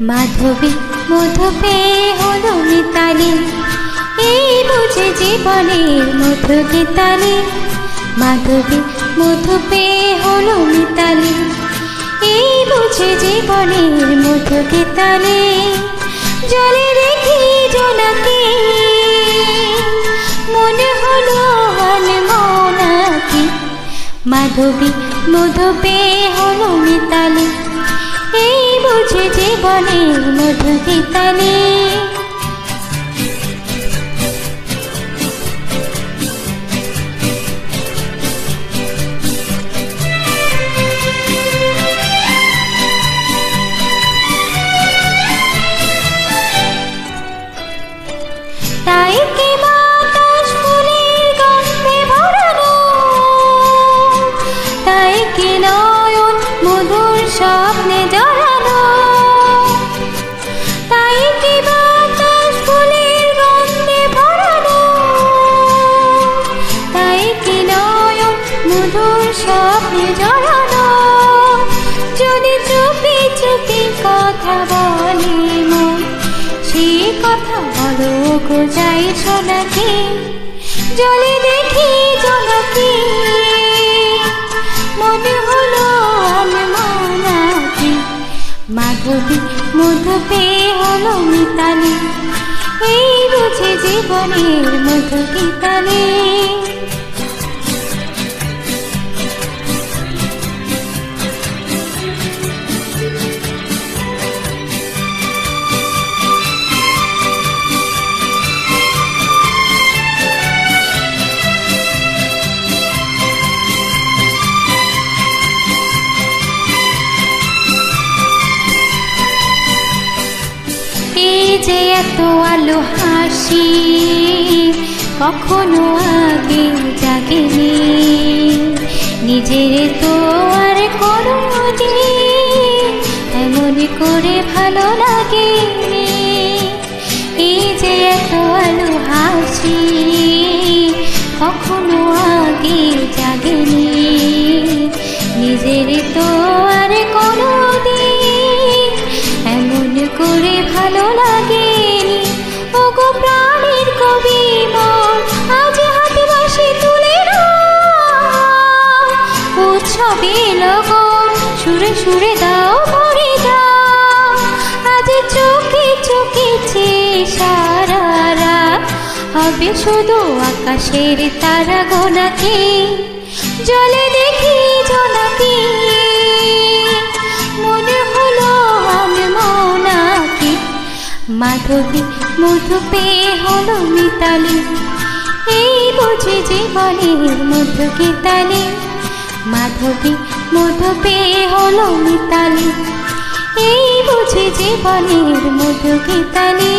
মাধবী মধু পেয়ে হলো মিতালি। এই বুঝে জীবনের মধু গীতালি মাধবী মধু পেয়ে হলো মিতালি। এই বুঝে জীবনের মধু গীতালি জলে দেখি জোনাকে। মনে হলো আনমনাকি। মাধবী মধু পেয়ে হলো মিতালি। জীবনের মধু গীতালি। তাই চুপি চুপি কথা বলে মন। সে কথা বলো গো যাই সোনাকে জলে দেখি জোনাকে। মনে হলো আমি মানাকি মাধবী মধু পেয়ে হলো মিতালি। এই বুঝে জীবনের মধু গীতালি যে এত আলো হাসি, কখনো আগে জাগেনি। নিজের তো আর কোনো এমন করে ভালো লাগে এই যে এত আলো হাসি, কখনো আগে জাগেনি। নিজের তো করে ভালো লাগেনি ও গো প্রাণের কবি মন, আজ হাতে সুরে সুরে দাও, ভরে আজ চোখে চোখেছে সারা হবে শুধু আকাশের তারা গোনাকে জলে দেখি জোনাকি মাধবী মধু পেয়ে হলো মিতালি। এই বুঝে জীবনের মধু গীতালি মাধবী মধু পেয়ে হলো মিতালি। এই বুঝে জীবনের মধু গীতালি